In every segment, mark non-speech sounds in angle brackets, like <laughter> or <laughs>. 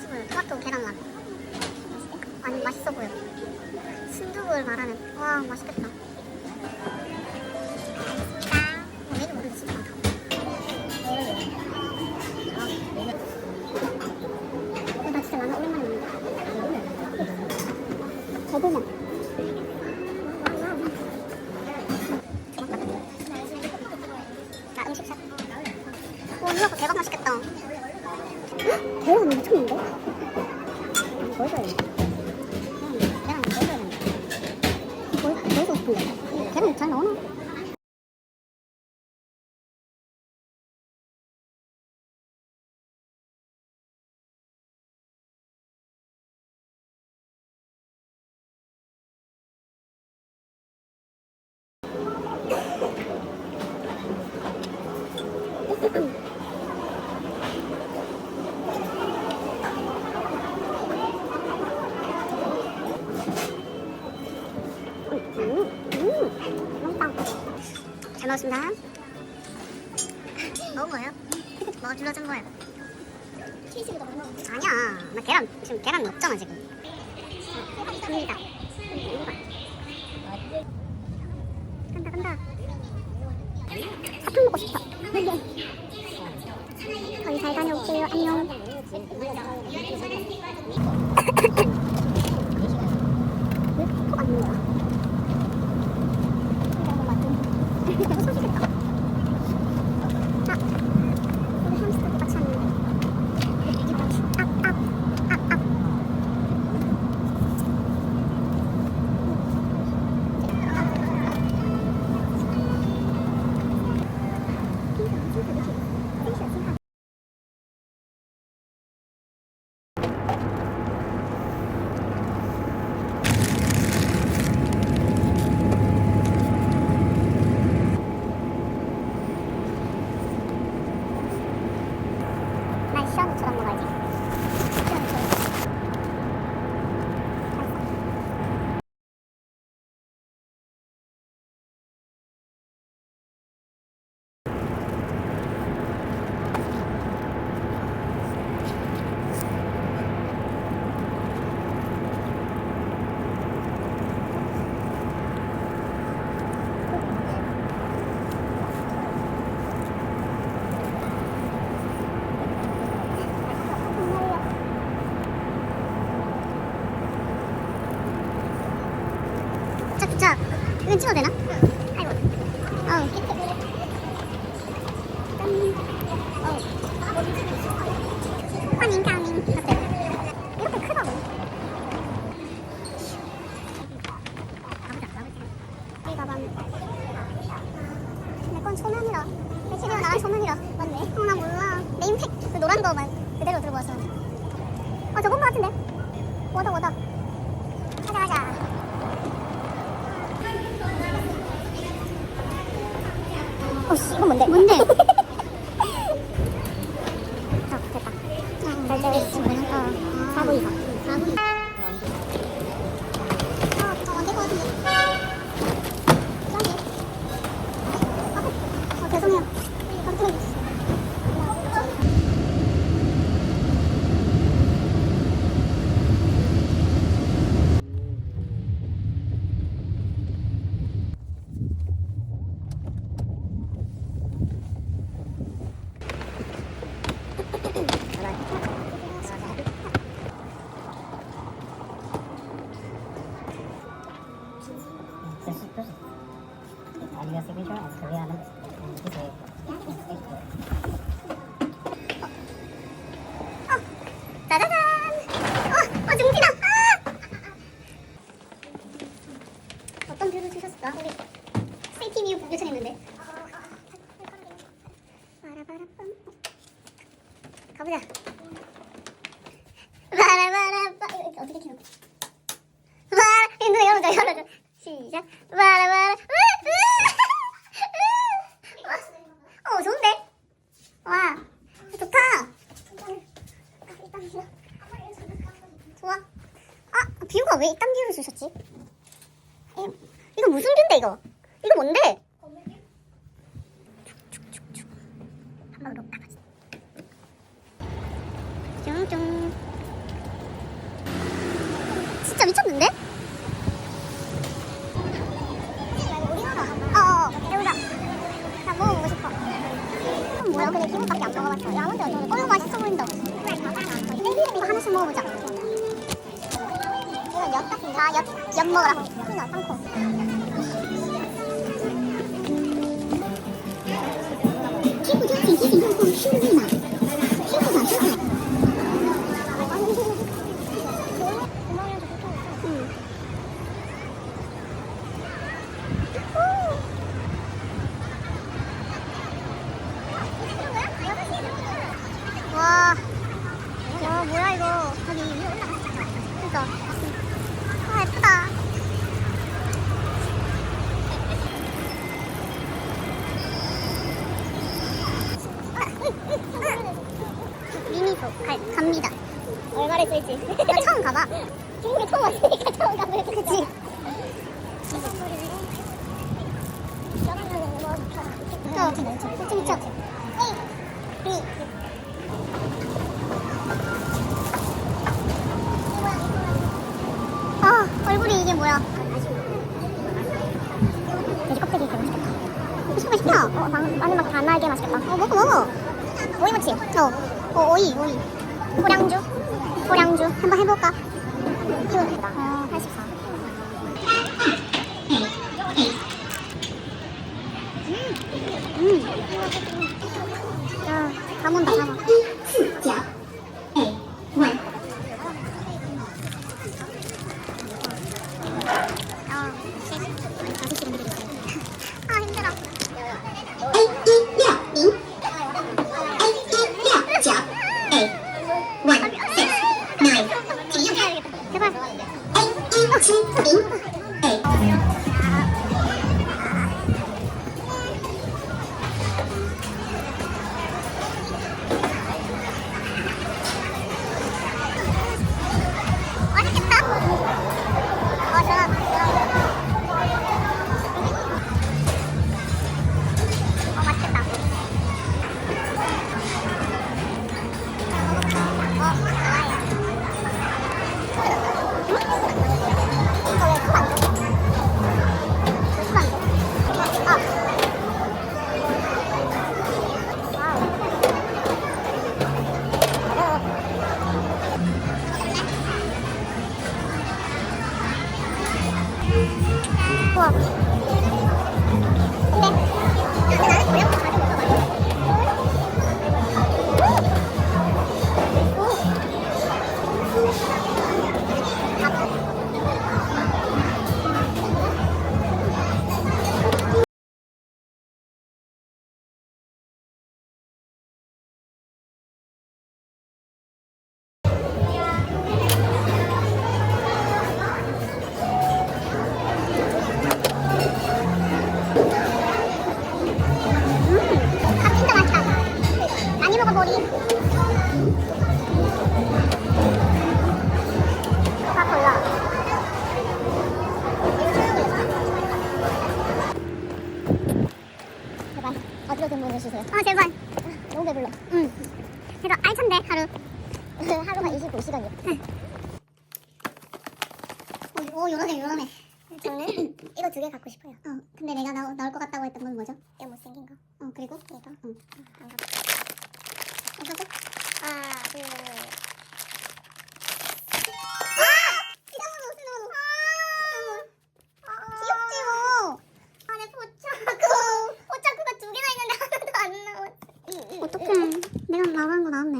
스물 토마토 계란라면. 아니 맛있어 보여. 순두부를 말하는 와 맛있겠다. 먹겠습니다. 먹은 거예요? 먹어 둘러준 거예요. 치즈도 먹어. 아니야. 나 계란 지금 계란 없잖아 지금. 갑니다. 간다 간다. 사탕 먹고 싶다. 네, 네. 거의 잘 다녀올게요. 안녕. 明，大明，好的。 가보자. 바라바라밤. 이거 이거 어떻게 거지? 바라, 눈 열어줘, 열어줘. 시작. 으, 으. 어, 좋은데? 와, 좋다. 좋아. 아, 뷰가 왜 이딴 뷰를 주셨지? 이, 이거 무슨 뷰인데 이거? 이거 뭔데? 쭉쭉쭉쭉. 한 방으로 가보자. 쫑쫑. 진짜 미쳤는데? 어어, 배우다. 나 먹어보고 싶어. 이건 뭐야? 근데 기본밖에 안 먹어봤어. 라운드 어떤 거? 어, 맛있어 보인다. 이거 하나씩 먹어보자. 이건 엿 같은데? 아, 엿, 엿 먹어라. 피넛, 땅콩. 피부 좋지, 기진 땅콩, 슈리나. 피부가 좋다. 응. 와, 와 뭐야 이거? 저기 위에 올라갔어. 그니까. 아 예쁘다. 갈, 갑니다. 얼마를 쓸지. 나 처음 가봐. 중국에 처음 왔으니까 처음 가면 그치. 저, 저, 저, 저, 저. 이, 아 얼굴이 이게 뭐야? 돼지 껍데기 되게 맛있겠다. 맛있다. 어, 마- 마지막 다 날게 맛있겠다. 어 먹어 먹어. 오이무침. 어, 어 오이 오이. 고량주. 고량주. 한번 해볼까? 이거 어 84. 음. 음. 야, 다 mon다, 다 mon 하나, 둘. 아! 시나몬, 시나몬. 아, 귀엽지요? 안에 포차크. 포차크가 두 개나 있는데 하나도 안 나왔어. 어떡해. 내가 나가는 거 나왔네.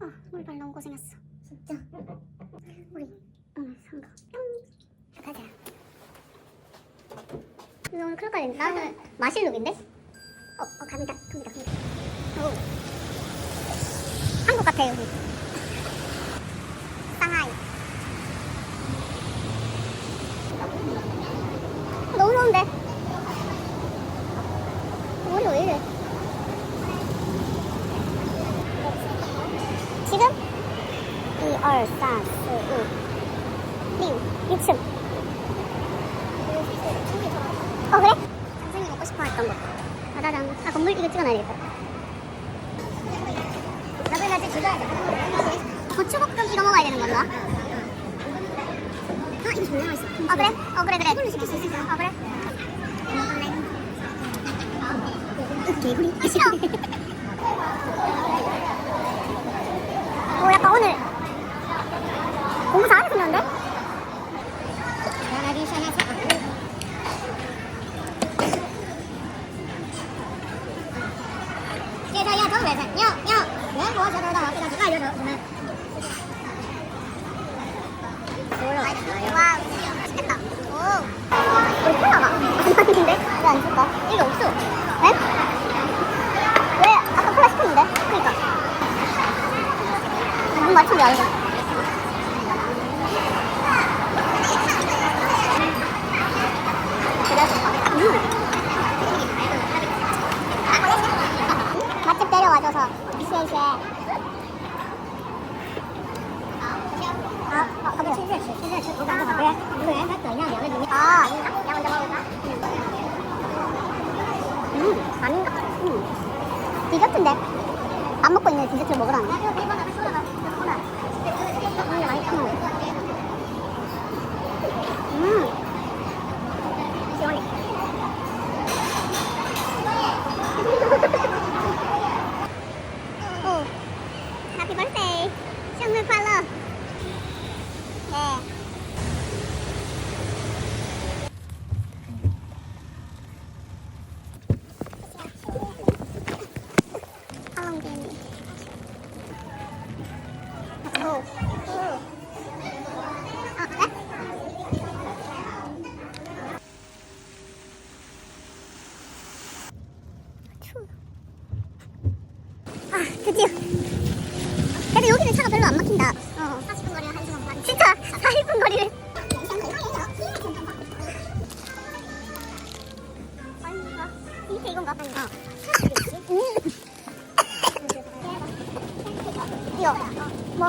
아, 우리 발 너무 고생했어. 진짜. 우리 오늘 상가. 뿅. 가자. 이거 오늘 클럽 가야 된다. 나는 마실룩인데? 어, 어, 갑니다. 갑니다. 갑니다. 오. 한국 같아, 여기. 상하이. 너무 좋은데? 머리 왜 이래? 지금? 1, 2, 3, 4, 5, 6, 6층. 어, 그래? 장생이 먹고 싶어 했던 거. 짜자잔. 아, 건물 이거 찍어놔야 되겠다. 나도 나도 찍어야 돼. 고추볶음 이거 먹어야 되는 건가? 아, 이거 존나 맛있어. 어, 그래? 어, 그래, 그래. 이걸로 시킬 수 있을까? 어, 그래. 개구리? 싫어. 오, 약간 오늘 공부 잘하게 생겼는데? 나라기 샤나사. 살살 미안, 맞는데? 왜 안 줄까? 이게 없어. 이제 아, 데 진짜 아, 나 음, 디저트인데? 안 먹고 있는 디저트를 먹으라는. 아, 드디어. 그래도 여기는 차가 별로 안 막힌다. 어. 40분 거리를 1시간 반. 진짜 40분 거리를. 이건가? 이거 뭐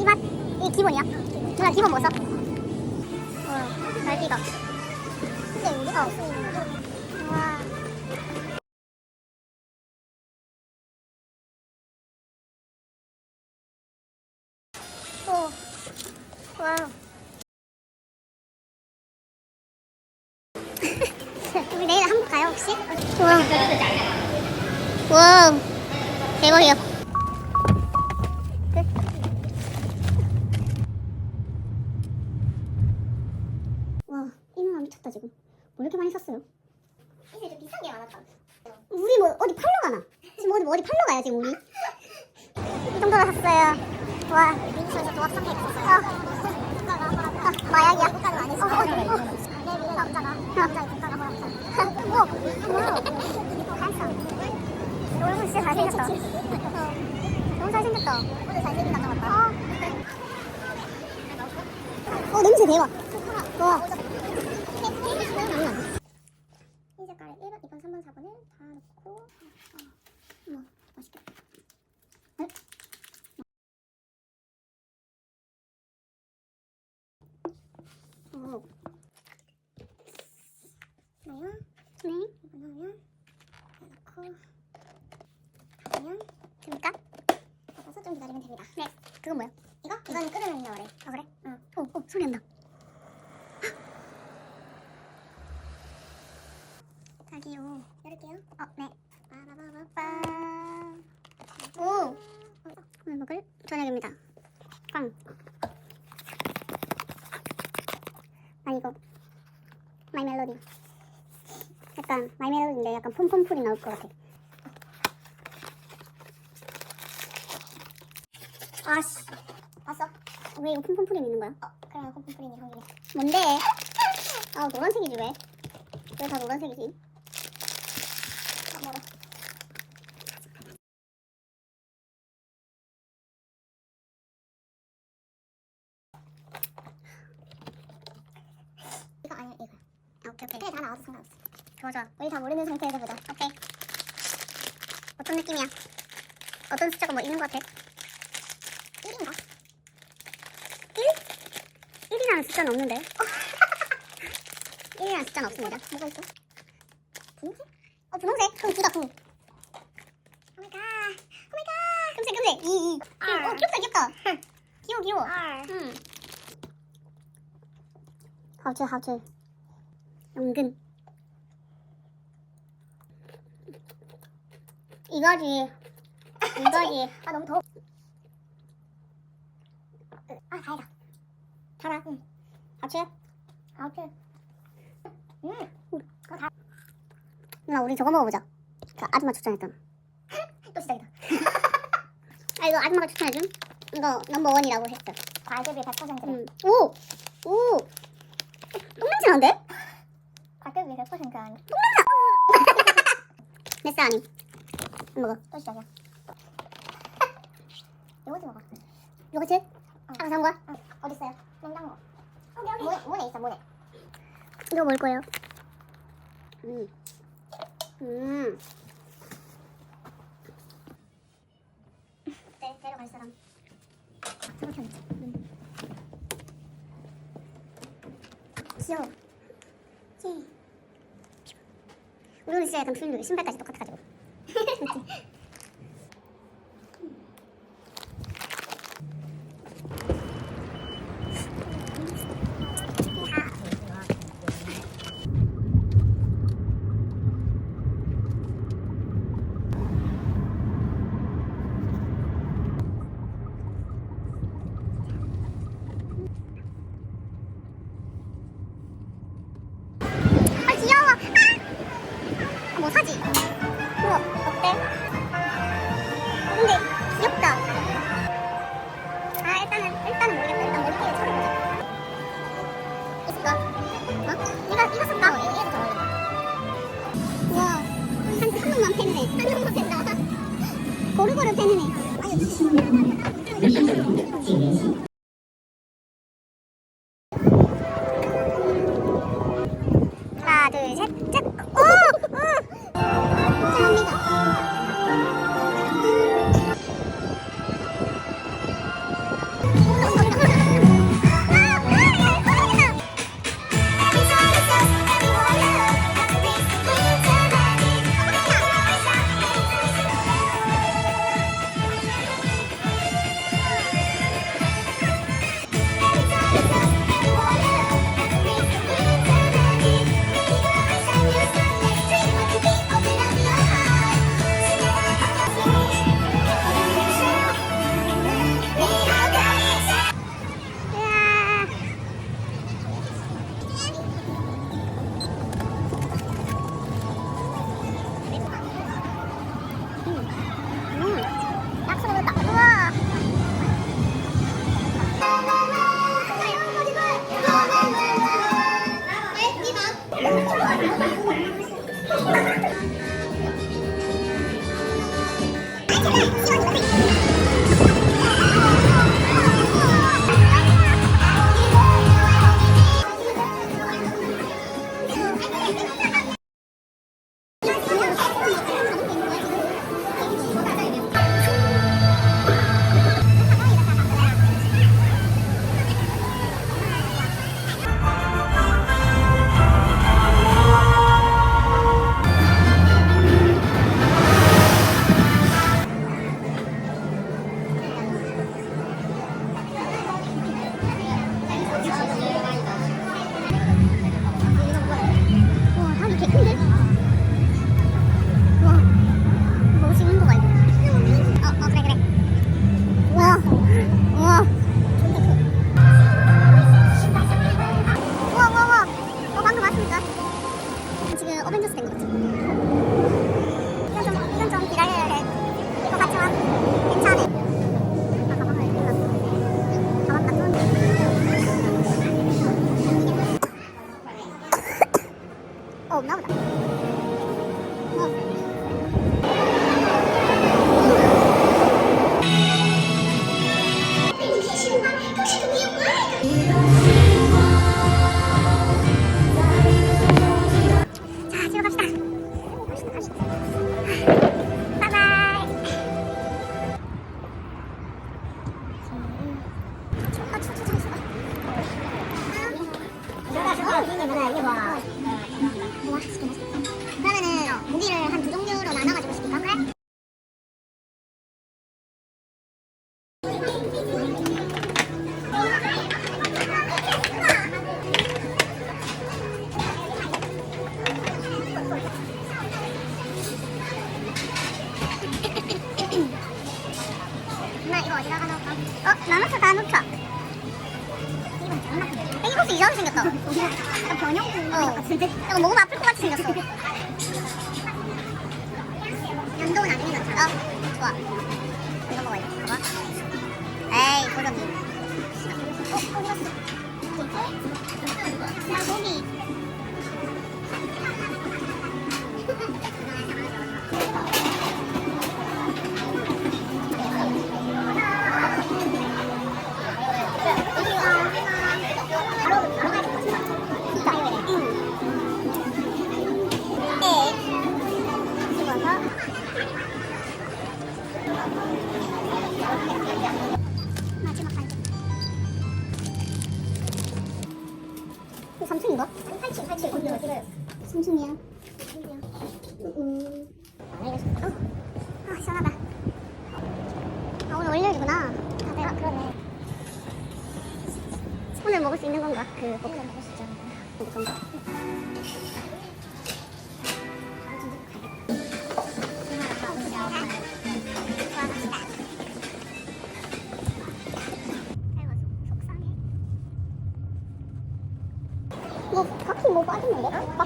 이맛 이 기본이야? 누나 기본 뭐 써? 어 날비가 근데 우리 어. 와. 대박이야. 와, 이누나 미쳤다 지금. 뭐 이렇게 많이 샀어요? 이제 좀 비싼 게 많았다. 우리 뭐 어디 팔러 가나? 지금 어디 어디 팔러 가요 지금 우리? 이 정도로 샀어요. 와. 민수에서 조합 상태 있었어요. 아, 마약이야. 국가는 아니지. 어, 어, 어. 내일 남자가 남자의 국가가 뭐라고 뭐? 뭐야? 갔어. 너 얼굴 진짜 잘생겼다. 어. 너무 잘생겼다. 오늘 잘생긴 남자 같다. 어, 냄새 대박. 와. 이 색깔에 1번, 2번, 3번, 4번을 다 넣고 어, 뭐 맛있겠다. 에? 어. 나요? 네. 이거 넣으면 넣고 닫으면 됩니까? 닫아서 좀 기다리면 됩니다. 네. 그건 뭐야? 이거? 이건 끓으면 나오래. 아 그래? 응. 오, 오 소리 난다. 자기요. 열을게요. 어, 네. 빠바바바빠. 오. 오늘 먹을 저녁입니다. 꽝. 아 이거 마이 멜로디. 약간 마이 멜로디인데 약간 폼폼풀이 나올 것 같아. 아씨. 왔어? 왜 이거 폼폼풀이 있는 거야? 어, 그래 폼폼풀이니 형이네. 뭔데? 아 노란색이지 왜? 왜 다 노란색이지? 아, 뭐라. 이거 아니야 이거. 아, 오케이 오케이. 다 나와도 상관없어. 좋아 좋아. 우리 다 모르는 상태에서 보자. 오케이. 어떤 느낌이야? 어떤 숫자가 뭐 있는 것 같아? 1인가? 1? 1이라는 숫자는 없는데? <laughs> 1이라는 숫자는 없습니다. 뭐가 있어? 분홍색? 어 분홍색? 그럼 두다 두. 오마이갓 오마이갓 금색 금색 2 2 R. 어 귀엽다 귀엽다 귀여워 귀여워 R. 응 하우츠 하우츠 연근 이거지 이거지 아 너무 더워 아 달다 달아 응 하우츠 하우츠 음 그거 다 누나 우리 저거 먹어보자 그 아줌마 추천했던 <laughs> 또 시작이다 <laughs> 아 이거 아줌마가 추천해준 이거 넘버 원이라고 했어 과즙이 100%래 음. 오! 오! 똥냄새 나는데? 과즙이 100% <laughs> 아니 몇살 아니? 안 먹어 또 시작이야 요거트 먹어 요거트? 아까 산 거야? 응 어딨어요? 냉장고 어 여기 문에, 문에 있어 문에 이거 먹을 거예요 음. 음. 네. 귀여워. 오늘 진짜 약간 필름 신발까지 똑같아가지고. <laughs> 좋 어? 나눠서 다 장난. 땡기버스 이상하게 생겼다. 약간 변형구 어. 같은데? 이거 먹으면 아플 것 같이 생겼어. 연도는 나중에 넣자. 어, 좋아. 이거 먹어야 돼. 봐봐. 에이, 도전이. 어, 고기. 마지막 갈 3층인가? 8층, 8층. 어디가 찍어요? 3층이야.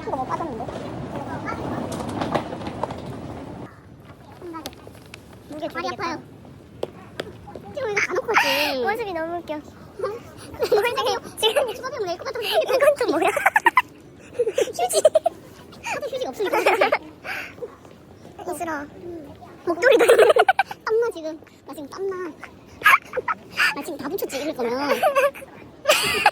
바퀴가 뭐 빠졌는데? 무게 다리 아파요. 지금 이거 안 놓고 있지. <laughs> 모습이 너무 웃겨. 지금 지금 수업에 낼것 같은데 이건 또 뭐야? 휴지. 휴지가 없으니까. 이슬아. 목도리도 땀나 지금. 나 지금 땀나. 나 지금 다 붙였지 이럴 거면. <laughs>